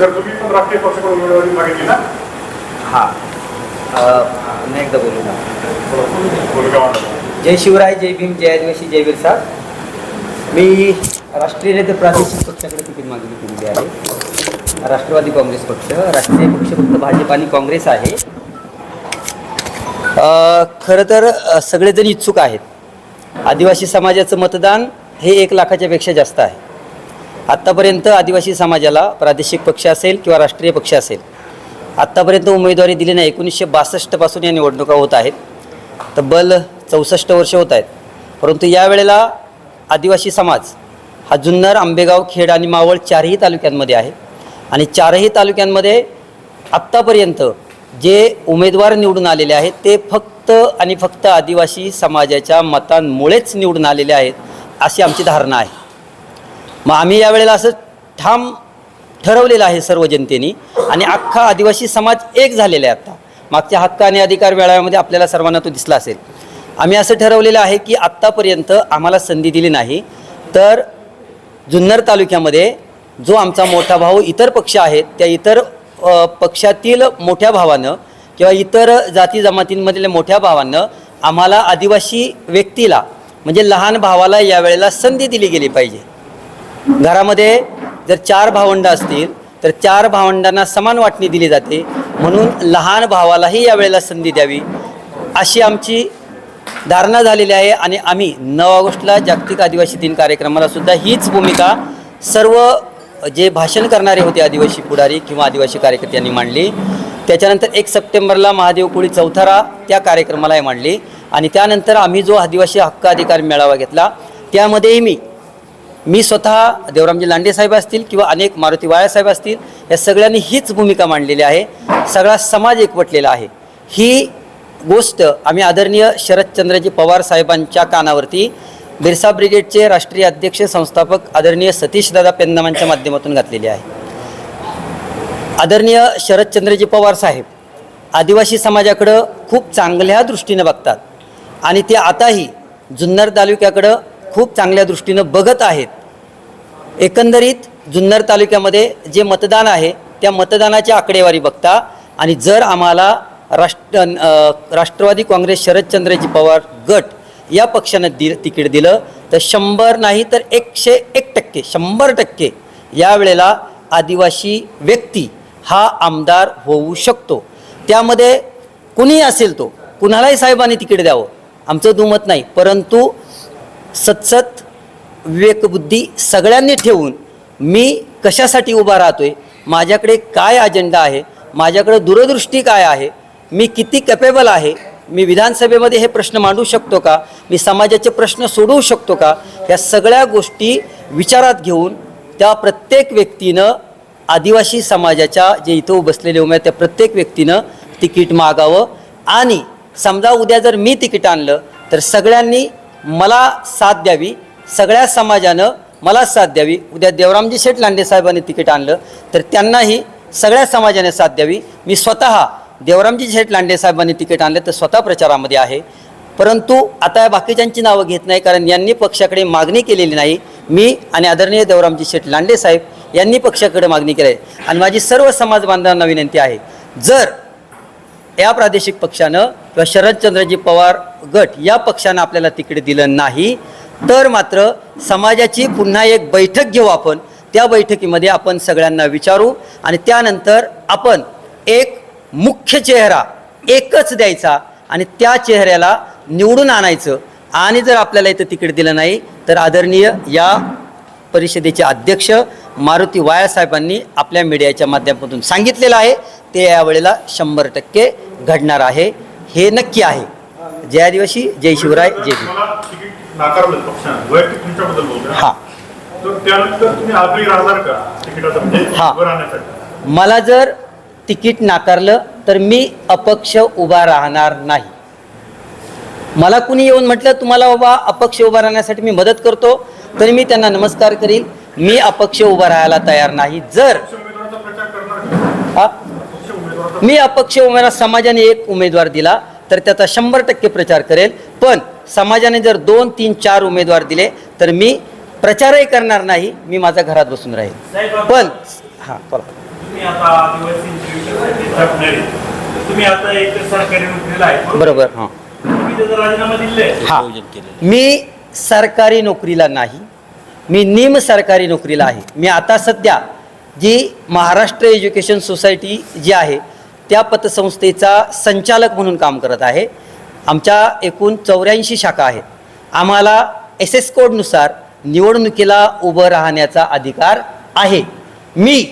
Sir तुम्ही पण राष्ट्रीय पक्षाकडून उमेदवारी मागितली ना? हां. पुन्हा एकदा बोलू ना. जय शिवराय जय भीम जय आदिवासी जय बिरसा मी राष्ट्रीय नेते प्रादेशिक पक्षाकडे तिकीट मागणी केलेली आहे. राष्ट्रवादी काँग्रेस पक्ष राष्ट्रीय पक्ष फक्त भाजप आणि काँग्रेस आहे. खरं तर सगळेजण इच्छुक आहेत. आदिवासी समाजाचं मतदान हे एक लाखाच्या पेक्षा जास्त आहे. आत्तापर्यंत आदिवासी समाजाला प्रादेशिक पक्ष असेल किंवा राष्ट्रीय पक्ष असेल आत्तापर्यंत उमेदवारी दिली नाही. एकोणीसशे बासष्टपासून या निवडणुका होत आहेत. तब्बल चौसष्ट वर्ष होत आहेत. परंतु यावेळेला आदिवासी समाज हा जुन्नर आंबेगाव खेड आणि मावळ चारही तालुक्यांमध्ये आहे. आणि चारही तालुक्यांमध्ये आत्तापर्यंत जे उमेदवार निवडून आलेले आहेत ते फक्त आणि फक्त आदिवासी समाजाच्या मतांमुळेच निवडून आलेले आहेत अशी आमची धारणा आहे. मग आम्ही यावेळेला असं ठाम ठरवलेलं आहे सर्व जनतेने. आणि अख्खा आदिवासी समाज एक झालेला आहे आत्ता मागच्या हक्क आणि अधिकार मेळाव्यामध्ये आपल्याला सर्वांना तो दिसला असेल. आम्ही असं ठरवलेलं आहे की आत्तापर्यंत आम्हाला संधी दिली नाही. तर जुन्नर तालुक्यामध्ये जो आमचा मोठा भाऊ इतर पक्ष आहेत त्या इतर पक्षातील मोठ्या भावानं किंवा इतर जाती जमातींमधल्या मोठ्या भावानं आम्हाला आदिवासी व्यक्तीला म्हणजे लहान भावाला यावेळेला संधी दिली गेली पाहिजे. घरामध्ये जर चार भावंड असतील तर चार भावंडांना समान वाटणी दिली जाते. म्हणून लहान भावालाही यावेळेला संधी द्यावी. अशी आमची धारणा झालेली आहे आणि आम्ही नऊ ऑगस्टला जागतिक आदिवासी दिन कार्यक्रमाला सुद्धा हीच भूमिका सर्व जे भाषण करणारे होते आदिवासी पुढारी किंवा आदिवासी कार्यकर्त्यांनी मांडली. त्याच्यानंतर एक सप्टेंबरला महादेव कोळी चौथारा त्या कार्यक्रमालाही मांडली. आणि त्यानंतर आम्ही जो आदिवासी हक्क अधिकार मेळावा घेतला त्यामध्येही मी मी स्वतः देवरामजी लांडे साहेब असतील किंवा अनेक मारुती वाळासाहेब असतील या सगळ्यांनी हीच भूमिका मांडलेली आहे. सगळा समाज एकवटलेला आहे. ही गोष्ट आम्ही आदरणीय शरदचंद्रजी पवार साहेबांच्या कानावरती बिरसा ब्रिगेडचे राष्ट्रीय अध्यक्ष संस्थापक आदरणीय सतीशदादा पेंदामांच्या माध्यमातून घातलेली आहे. आदरणीय शरदचंद्रजी पवार साहेब आदिवासी समाजाकडं खूप चांगल्या दृष्टीनं बघतात आणि ते आताही जुन्नर तालुक्याकडं खूप चांगल्या दृष्टीनं बघत आहेत. एकंदरीत जुन्नर तालुक्यामध्ये जे मतदान आहे त्या मतदानाची आकडेवारी बघता आणि जर आम्हाला राष्ट्र राष्ट्रवादी काँग्रेस शरदचंद्रजी पवार गट या पक्षानं दि तिकीट दिलं तर शंभर नाही तर एकशे एक टक्के शंभर टक्के यावेळेला आदिवासी व्यक्ती हा आमदार होऊ शकतो. त्यामध्ये कुणीही असेल तो कुणालाही साहेबांनी तिकीट द्यावं आमचं दुमत नाही. परंतु सतसत विवेकबुद्धी सगळ्यांनी ठेवून मी कशासाठी उभा राहतो आहे माझ्याकडे काय अजेंडा आहे माझ्याकडे दूरदृष्टी काय आहे मी किती कॅपेबल आहे मी विधानसभेमध्ये हे प्रश्न मांडू शकतो का मी समाजाचे प्रश्न सोडवू शकतो का या सगळ्या गोष्टी विचारात घेऊन त्या प्रत्येक व्यक्तीनं आदिवासी समाजाच्या जे इथं बसलेले उमेद त्या प्रत्येक व्यक्तीनं तिकीट मागावं. आणि समजा उद्या जर मी तिकीट आणलं तर सगळ्यांनी मला साथ द्यावी सगळ्या समाजानं मला साथ द्यावी. उद्या देवरामजी शेठ लांडे साहेबांनी तिकीट आणलं तर त्यांनाही सगळ्या समाजाने साथ द्यावी. मी स्वतः देवरामजी शेठ लांडे साहेबांनी तिकीट आणलं तर स्वतः प्रचारामध्ये आहे. परंतु आता या बाकीच्यांची नावं घेत नाही कारण यांनी पक्षाकडे मागणी केलेली नाही. मी आणि आदरणीय देवरामजी शेठ लांडे साहेब यांनी पक्षाकडे मागणी केली आहे. आणि माझी सर्व समाज बांधवांना विनंती आहे जर या प्रादेशिक पक्षानं किंवा शरदचंद्रजी पवार गट या पक्षानं आपल्याला तिकीट दिलं नाही तर मात्र समाजाची पुन्हा एक बैठक घेऊ आपण. त्या बैठकीमध्ये आपण सगळ्यांना विचारू आणि त्यानंतर आपण एक मुख्य चेहरा एकच द्यायचा आणि त्या चेहऱ्याला निवडून आणायचं. आणि जर आपल्याला इथं तिकीट दिलं नाही तर आदरणीय या परिषदेचे अध्यक्ष मारुती वाया साहेबांनी आपल्या मीडियाच्या माध्यमातून सांगितलेलं आहे. ते यावेळेला शंभर टक्के घडणार आहे. हे नक्की आहे. जय आदिवासी जय शिवराय जय नाकारलं पक्षानं वैयक्तिक तुमच्याबद्दल बोलतोय. हा. तर त्यानंतर तुम्ही आग्रही राहणार का तिकिटाचं? म्हणजे हा. उभं राहण्यासाठी मला जर तिकीट नाकारलं तर मी अपक्ष उभा राहणार नाही. मला कुणी येऊन म्हटलं तुम्हाला बाबा अपक्ष उभा राहण्यासाठी मी मदत करतो तरी मी त्यांना नमस्कार करील. मी अपक्ष उभा राहायला तयार नाही. जर पक्ष उमेदवाराचा प्रचार करणार का? हा, पक्ष उमेदवाराचा मी अपक्ष उमेदवार समाजाने एक उमेदवार दिला तर त्याचा शंभर टक्के प्रचार करेल. पण समाजाने जर दोन तीन चार उमेदवार दिले तर मी प्रचारही करणार नाही मी माझ्या घरात बसून राहील. पण हां बोला. तुम्ही आता आदिवासींच्या विषयासाठी झटणारे तुम्ही आता एक सरकारी नोकरीला आहे बरोबर? हां. हा. मी सरकारी नोकरीला नाही मी निम सरकारी नोकरीला आहे. मी आता सध्या जी महाराष्ट्र एज्युकेशन सोसायटी जी आहे त्या पतसंस्थेचा संचालक म्हणून काम करत आहे. आमच्या एकूण चौऱ्याऐंशी शाखा आहेत. आम्हाला एस एस कोडनुसार निवडणुकीला उभं राहण्याचा अधिकार आहे. मी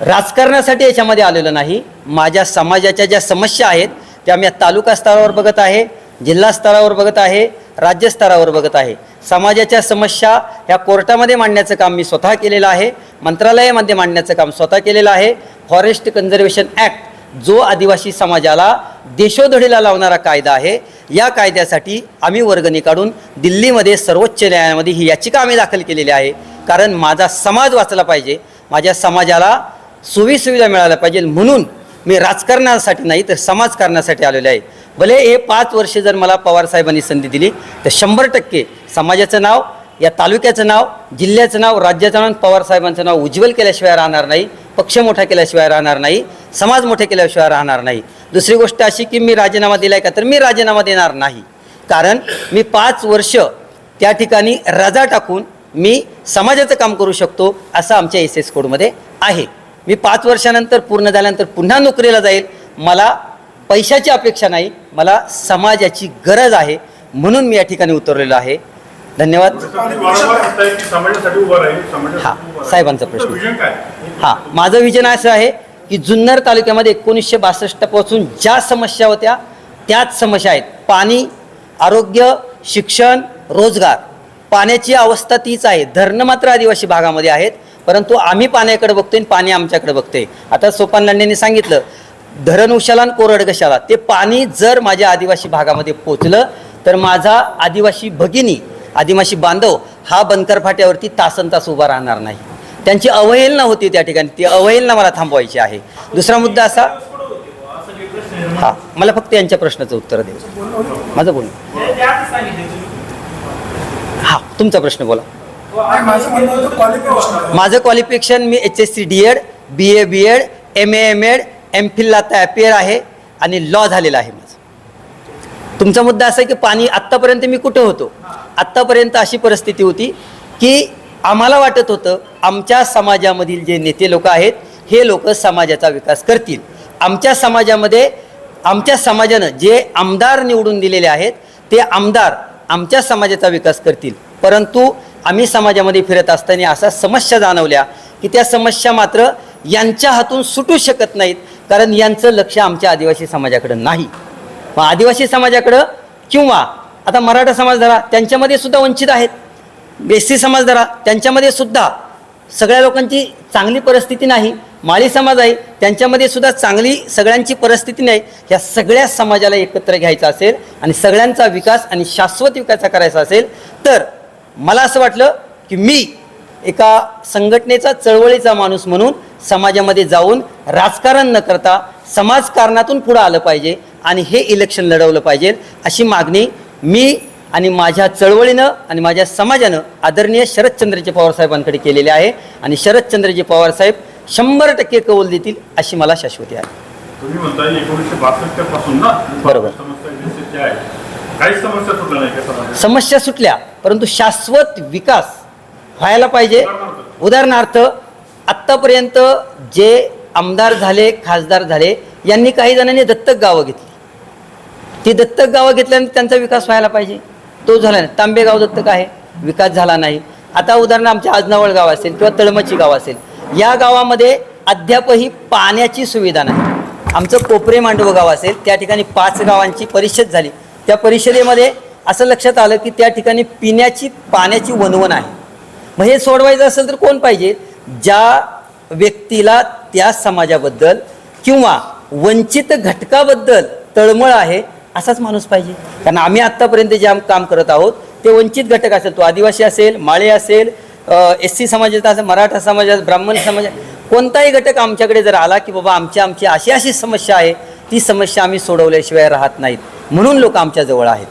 राजकारणासाठी याच्यामध्ये आलेलो नाही. माझ्या समाजाच्या ज्या समस्या आहेत त्या मी तालुका स्तरावर बघत आहे जिल्हा स्तरावर बघत आहे राज्य स्तरावर बघत आहे. समाजाच्या समस्या ह्या कोर्टामध्ये मांडण्याचं काम मी स्वतः केलेलं आहे मंत्रालयामध्ये मांडण्याचं काम स्वतः केलेलं आहे. फॉरेस्ट कन्झर्वेशन ॲक्ट जो आदिवासी समाजाला देशोधडीला लावणारा कायदा आहे या कायद्यासाठी आम्ही वर्गणी काढून दिल्लीमध्ये सर्वोच्च न्यायालयामध्ये ही याचिका आम्ही दाखल केलेली आहे. कारण माझा समाज वाचला पाहिजे माझ्या समाजाला सोयीसुविधा मिळाल्या पाहिजे म्हणून मी राजकारणासाठी नाही तर समाजकारणासाठी आलेलो आहे. भले हे पाच वर्ष जर मला पवारसाहेबांनी संधी दिली तर शंभर टक्के समाजाचं नाव या तालुक्याचं नाव जिल्ह्याचं नाव राज्याचं नाव पवारसाहेबांचं नाव उज्ज्वल केल्याशिवाय राहणार नाही पक्ष मोठा केल्याशिवाय राहणार नाही. समाज मोठे केल्याशिवाय राहणार नाही. दुसरी गोष्ट अशी की मी राजीनामा दिलाय का तर मी राजीनामा देणार नाही. कारण मी पाच वर्ष त्या ठिकाणी रजा टाकून मी समाजाचं काम करू शकतो असं आमच्या एस एस कोडमध्ये आहे. मी पाच वर्षानंतर पूर्ण झाल्यानंतर पुन्हा नोकरीला जाईल. मला पैशाची अपेक्षा नाही. मला समाजाची गरज आहे म्हणून मी या ठिकाणी उतरलेलो आहे. धन्यवाद. हा. साहेबांचा प्रश्न. हां माझं विजन असं आहे की जुन्नर तालुक्यामध्ये एकोणीसशे बासष्टपासून ज्या समस्या होत्या त्याच समस्या आहेत. पाणी आरोग्य शिक्षण रोजगार. पाण्याची अवस्था तीच आहे. धरणं मात्र आदिवासी भागामध्ये आहेत परंतु आम्ही पाण्याकडे बघतोय आणि पाणी आमच्याकडे बघतोय. आता सोपान लांडेंनी सांगितलं धरण उशाला आणि कोरड कशाला. ते पाणी जर माझ्या आदिवासी भागामध्ये पोचलं तर माझा आदिवासी भगिनी आदिवासी बांधव हा बनकर फाट्यावरती तासन तास उभा राहणार नाही. त्यांची अवहेलना होती त्या ठिकाणी. ती अवहेलना मला थांबवायची आहे. दुसरा मुद्दा असा हां हा मला फक्त यांच्या प्रश्नाचं उत्तर दे माझं बोल हां हा तुमचा प्रश्न बोला. माझं क्वालिफिकेशन माझं qualification me H S C D Ed B A B Ed M A M Ed M फिलला आता ॲपियर आहे आणि लॉ झालेला आहे माझं. तुमचा मुद्दा असा आहे की पाणी आत्तापर्यंत मी कुठं होतो? आत्तापर्यंत अशी परिस्थिती होती की आम्हाला वाटत होतं आमच्या समाजामधील जे नेते लोक आहेत हे लोक समाजाचा विकास करतील. आमच्या समाजामध्ये आमच्या समाजानं जे आमदार निवडून दिलेले आहेत ते आमदार आमच्या समाजाचा विकास करतील. परंतु आम्ही समाजामध्ये फिरत असताना अशा समस्या जाणवल्या की त्या समस्या मात्र यांच्या हातून सुटू शकत नाहीत कारण यांचं लक्ष आमच्या आदिवासी समाजाकडं नाही. मग आदिवासी समाजाकडं किंवा आता मराठा समाज धरा त्यांच्यामध्ये सुद्धा वंचित आहेत. एस सी समाज धरा त्यांच्यामध्ये सुद्धा सगळ्या लोकांची चांगली परिस्थिती नाही. माळी समाज आहे त्यांच्यामध्ये सुद्धा चांगली सगळ्यांची परिस्थिती नाही. या सगळ्या समाजाला एकत्र घ्यायचा असेल आणि सगळ्यांचा विकास आणि शाश्वत विकास करायचा असेल तर मला असं वाटलं की मी एका संघटनेचा चळवळीचा माणूस म्हणून समाजामध्ये जाऊन राजकारण न करता समाजकारणातून पुढं आलं पाहिजे आणि हे इलेक्शन लढवलं पाहिजे अशी मागणी मी आणि माझ्या चळवळीनं आणि माझ्या समाजानं आदरणीय शरदचंद्रजी पवारसाहेबांकडे केलेले आहे. आणि शरदचंद्रजी पवारसाहेब शंभर टक्के कौल देतील अशी मला शाश्वती आहे. तुम्ही म्हणताय एकोणीसशे बासष्टपासून ना? बरोबर. समस्या सुटल्या परंतु शाश्वत विकास व्हायला पाहिजे. उदाहरणार्थ? आत्तापर्यंत जे आमदार झाले खासदार झाले यांनी काही जणांनी दत्तक गावं घेतली. ती दत्तक गावं घेतल्यानंतर त्यांचा विकास व्हायला पाहिजे. तो झाला नाही. तांबेगाव दत्तक आहे विकास झाला नाही. आता उदाहरण आमच्या आजनावळ गाव असेल किंवा तळमची गाव असेल या गावामध्ये अद्यापही पाण्याची सुविधा नाही. आमचं कोपरे मांडव गाव असेल त्या ठिकाणी पाच गावांची परिषद झाली. त्या परिषदेमध्ये असं लक्षात आलं की त्या ठिकाणी पिण्याची पाण्याची वनवन आहे. मग हे सोडवायचं असेल तर कोण पाहिजे? ज्या व्यक्तीला त्या समाजाबद्दल किंवा वंचित घटकाबद्दल तळमळ आहे असाच माणूस पाहिजे. कारण आम्ही आत्तापर्यंत जे काम करत आहोत ते वंचित घटक असेल तो आदिवासी असेल माळे असेल एस सी समाजाचा असेल मराठा समाजात ब्राह्मण समाज कोणताही घटक आमच्याकडे जर आला की बाबा आमची आमची अशी अशी समस्या आहे ती समस्या आम्ही सोडवल्याशिवाय राहत नाहीत. म्हणून लोक आमच्याजवळ आहेत.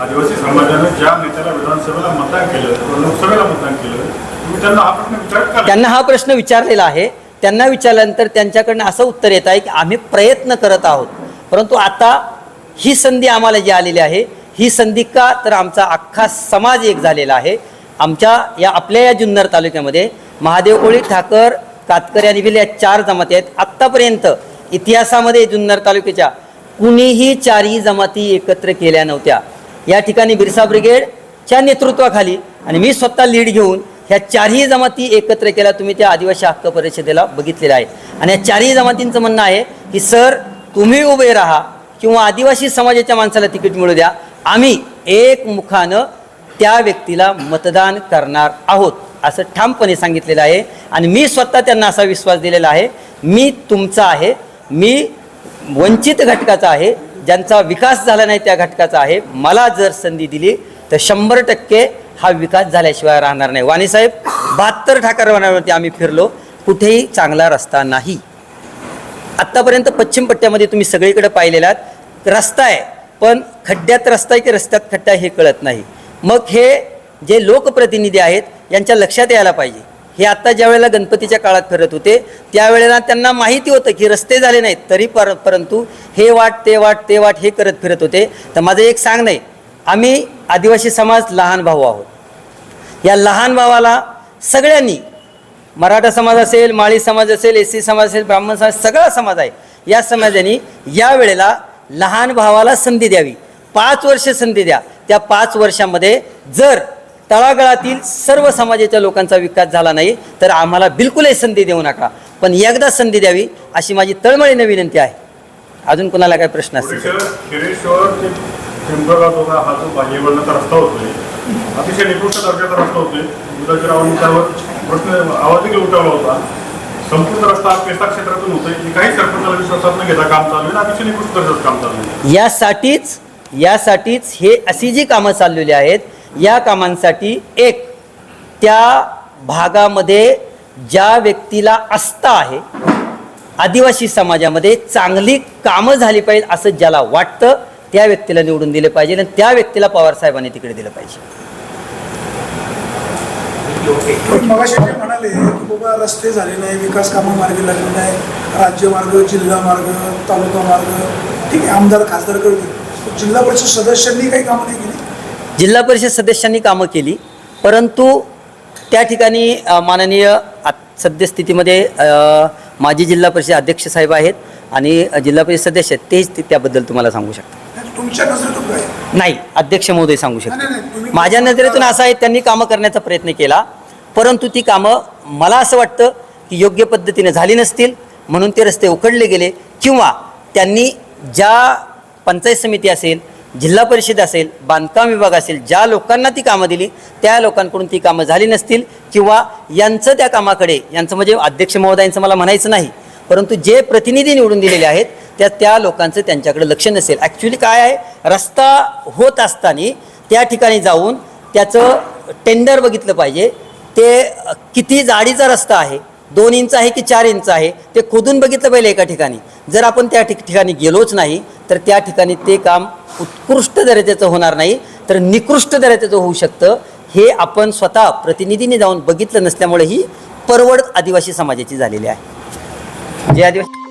आदिवासी समाजानं ज्या नेत्याला विधानसभेला मतदान केलं लोकसभेला मतदान केलं त्यांना हा प्रश्न नाही? त्यांना हा प्रश्न विचारलेला आहे. त्यांना विचारल्यानंतर त्यांच्याकडनं असं उत्तर येत आहे की आम्ही प्रयत्न करत आहोत. परंतु आता ही संधी आम्हाला जी आलेली आहे ही संधी का तर आमचा अख्खा समाज एक झालेला आहे. आमच्या या आपल्या या जुन्नर तालुक्यामध्ये महादेव कोळी ठाकर कातकरी आणि भिल या चार जमाती आहेत. आत्तापर्यंत इतिहासामध्ये जुन्नर तालुक्याच्या कुणीही चारही जमाती एकत्र केल्या नव्हत्या. या ठिकाणी बिरसा ब्रिगेडच्या नेतृत्वाखाली आणि मी स्वतः लीड घेऊन ह्या चारही जमाती एकत्र केल्या तुम्ही त्या आदिवासी हक्क परिषदेला बघितलेलं आहे. आणि या चारही जमातींचं म्हणणं आहे की सर तुम्ही उभे राहा किंवा आदिवासी समाजाच्या माणसाला तिकीट मिळू द्या आम्ही एक मुखानं त्या व्यक्तीला मतदान करणार आहोत असं ठामपणे सांगितलेलं आहे. आणि मी स्वतः त्यांना असा विश्वास दिलेला आहे मी तुमचा आहे मी वंचित घटकाचा आहे ज्यांचा विकास झाला नाही त्या घटकाचा आहे मला जर संधी दिली तर शंभर टक्के हा विकास झाल्याशिवाय राहणार नाही. वाणीसाहेब बहात्तर ठाकरवानावरती आम्ही फिरलो कुठेही चांगला रस्ता नाही. आत्तापर्यंत पश्चिम पट्ट्यामध्ये तुम्ही सगळीकडे पाहिलेला रस्ता आहे पण खड्ड्यात रस्ता आहे की रस्त्यात खड्डा आहे हे कळत नाही. मग हे जे लोकप्रतिनिधी आहेत यांच्या लक्षात यायला पाहिजे. हे आत्ता ज्या वेळेला गणपतीच्या काळात फिरत होते त्यावेळेला त्यांना माहिती होतं की रस्ते झाले नाहीत तरी पर परंतु हे वाट ते वाट ते वाट हे करत फिरत होते. तर माझं एक सांग नाही आम्ही आदिवासी समाज लहान भाऊ आहोत. या लहान भावाला सगळ्यांनी मराठा समाज असेल माळी समाज असेल एस सी समाज असेल ब्राह्मण समाज सगळा समाज आहे. या समाजाने या वेळेला लहान भावाला संधी द्यावी. पाच वर्ष संधी द्या. त्या पाच वर्षामध्ये जर तळागाळातील सर्व समाजाच्या लोकांचा विकास झाला नाही तर आम्हाला बिलकुलही संधी देऊ नका. पण एकदा संधी द्यावी अशी माझी तळमळीने विनंती आहे. अजून कोणाला काय प्रश्न असतील? अतिशय निकृष्ट दर्जाचा रस्ता होतोय. प्रश्न आवाज देखील उठवला होता. संपूर्ण रस्ता पेसा क्षेत्रातून होतोय. की काही सरपंचाला विश्वासात न घेता काम चालू आहे अतिशय निकृष्ट दर्जाचं काम चालू आहे. यासाठीच यासाठीच हे अशी जी कामं चाललेली आहेत या कामांसाठी एक त्या भागामध्ये ज्या व्यक्तीला आस्था आहे आदिवासी समाजामध्ये चांगली कामं झाली पाहिजे असं ज्याला वाटतं त्या व्यक्तीला निवडून दिले पाहिजे आणि त्या व्यक्तीला पवारसाहेबांनी तिकडे दिलं पाहिजे. पण मगाशी जे म्हणाले की बाबा रस्ते झाले नाही विकास कामं मार्गी लागले नाही राज्यमार्ग जिल्हा मार्ग तालुका मार्ग. ठीक आहे आमदार खासदार करतील जिल्हा परिषद सदस्यांनी काही कामं नाही केली? जिल्हा परिषद सदस्यांनी कामं केली परंतु त्या ठिकाणी माननीय सद्यस्थितीमध्ये माजी जिल्हा परिषद अध्यक्ष साहेब आहेत आणि जिल्हा परिषद सदस्य आहेत तेच त्याबद्दल तुम्हाला सांगू शकतात तुमच्या नजरेतून काय नाही अध्यक्ष महोदय सांगू तुम्ही- माझ्या नजरेतून असं आहे त्यांनी कामं करण्याचा प्रयत्न केला परंतु ती कामं मला असं वाटतं की योग्य पद्धतीने झाली नसतील म्हणून ते रस्ते उकडले गेले किंवा त्यांनी ज्या पंचायत समिती असेल जिल्हा परिषद असेल बांधकाम विभाग असेल ज्या लोकांना ती कामं दिली त्या लोकांकडून ती कामं झाली नसतील किंवा यांचं त्या कामाकडे यांचं म्हणजे अध्यक्ष महोदयांचं मला म्हणायचं नाही परंतु जे प्रतिनिधी निवडून दिलेले आहेत त्या त्या लोकांचं त्यांच्याकडे लक्ष नसेल. ॲक्च्युली काय आहे रस्ता होत असताना त्या ठिकाणी जाऊन त्याचं टेंडर बघितलं पाहिजे. ते किती जाडीचा रस्ता आहे दोन इंच आहे की चार इंच आहे ते खोदून बघितलं पाहिजे एका ठिकाणी. जर आपण त्या ठिक ठिकाणी गेलोच नाही तर त्या ठिकाणी ते काम उत्कृष्ट दर्जाचं होणार नाही. तर निकृष्ट दर्जाचं होऊ शकतं. हे आपण स्वतः प्रतिनिधीने जाऊन बघितलं नसल्यामुळे ही परवड आदिवासी समाजाची झालेली आहे. जे आदिवासी